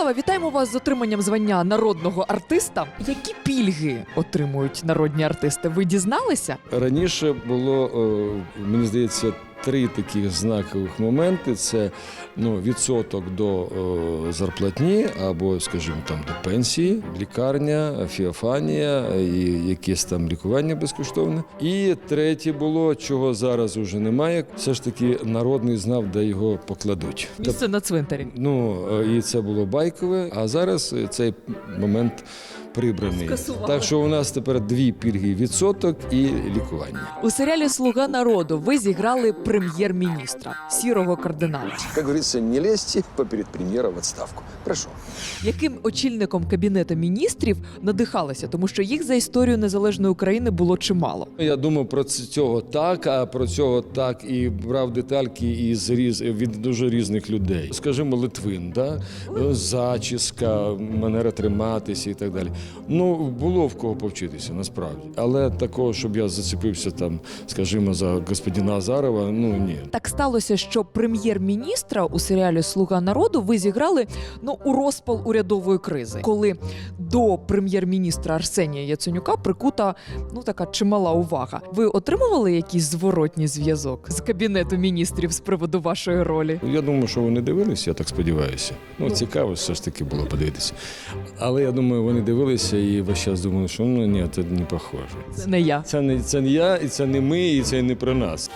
Ярослава, вітаємо вас з отриманням звання народного артиста. Які пільги отримують народні артисти? Ви дізналися? Раніше було, е, мені здається, три таких знакових моменти: це ну, відсоток до е, зарплатні або, скажімо, там до пенсії, лікарня, фіофанія і якесь там лікування безкоштовне. І третє було, чого зараз уже немає. Все ж таки народний знав, де його покладуть. Місце на цвинтарі. Ну е, і це було байкове, а зараз е, цей момент прибраний. Скасували. Так що у нас тепер дві пільги: відсоток і лікування. У серіалі Слуга народу ви зіграли прем'єр-міністра сірого кардинала. Как говорится, не лезьте поперед премьера в отставку. Прошу. Яким очільником кабінету міністрів надихалися, тому що їх за історію незалежної України було чимало. Я думав про цього так, а про цього так і брав детальки із різ від дуже різних людей. Скажімо, Литвин, да? Зачіска, манера триматися і так далі. Ну було в кого повчитися, насправді. Але такого, щоб я зацепився там, скажімо, за господина Азарова, ну ні. Так сталося, що прем'єр-міністра у серіалі Слуга народу ви зіграли ну у розпал урядової кризи, коли до прем'єр-міністра Арсенія Яценюка прикута ну така чимала увага. Ви отримували якийсь зворотній зв'язок з кабінету міністрів з приводу вашої ролі? Я думаю, що вони дивилися, я так сподіваюся. Ну, цікаво, все ж таки було подивитися. Але я думаю, вони дивилися і весь час думали, що ну ні, це не похоже. Це не я. Це не це не я, і це не ми, і це не про нас.